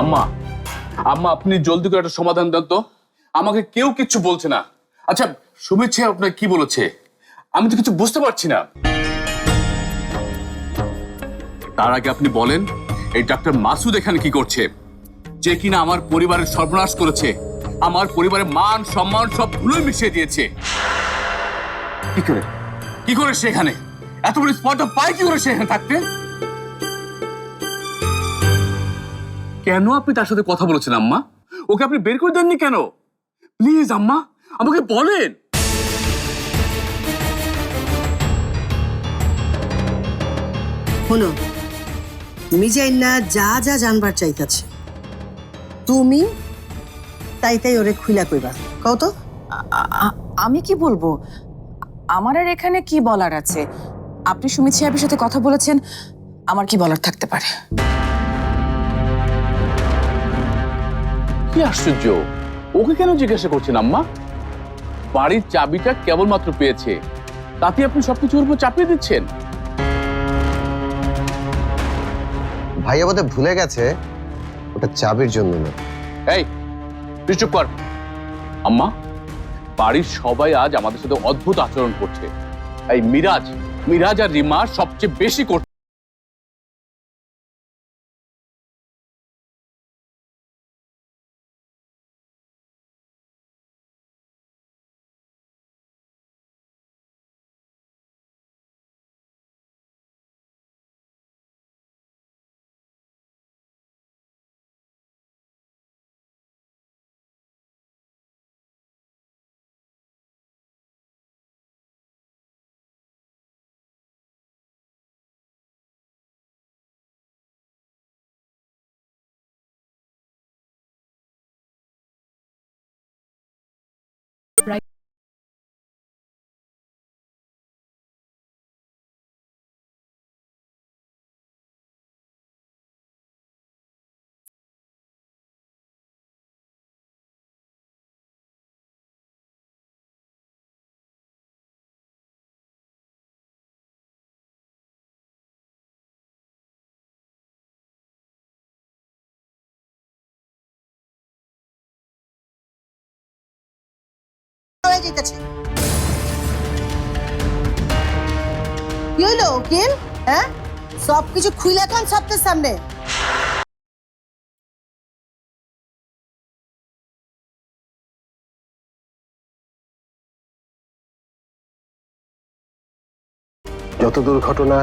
আম্মা আম্মা, আপনি জলদি করে একটা সমাধান দেন তো। আমাকে কেউ কিচ্ছু বলছে না। আচ্ছা সাহেব আপনাকে কি বলেছে? আমি তো কিছু বুঝতে পারছি না। তার আগে আপনি বলেন, এই ডাক্তার মাসুদ এখানে কি করছে? যে কিনা আমার পরিবারের সর্বনাশ করেছে। আমার পরিবারের মান, সম্মান সব ধুলোয় মিশিয়ে দিয়েছে। কি করে? কি করে সেখানে এত বড় স্পটটা পায় কি করে সেখানে থাকতে? কেন আপনি তার সাথে কথা বলেছেন আম্মা? ওকে আপনি বের করে দেননি কেন? প্লিজ আম্মা আমাকে বলেন। যাই না যা যা জানবার চাইতাছে তুমি তাই তাই ওরে খুইলা কইবা। কও তো। আমি কি বলব? আমার আর এখানে কি বলার আছে? আপনি সুমিত সাহেবের সাথে কথা বলেছেন আমার কি বলার থাকতে পারে? কি আশ্চর্য? ওকে কেন জিজ্ঞাসা করছেন আম্মা? বাড়ির চাবিটা কেবলমাত্র পেয়েছে। তাতে আপনি সবকিছু উপর চাপিয়ে দিচ্ছেন। ভাইয়া বোধহয় ভুলে গেছে ওটা চাবির জন্য না। এই তুই চুপ কর। আম্মা বাড়ির সবাই আজ আমাদের সাথে অদ্ভুত আচরণ করছে। এই মিরাজ মিরাজ আর রিমা সবচেয়ে বেশি করছে। হয়ে কি হইল উকিল? হ্যাঁ? সব কিছু খুইলা কান সবদের সামনে। যত দুর্ঘটনা,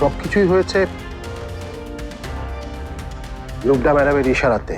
সবকিছুই হয়েছে লুবডা ম্যাডামের ইশারাতে।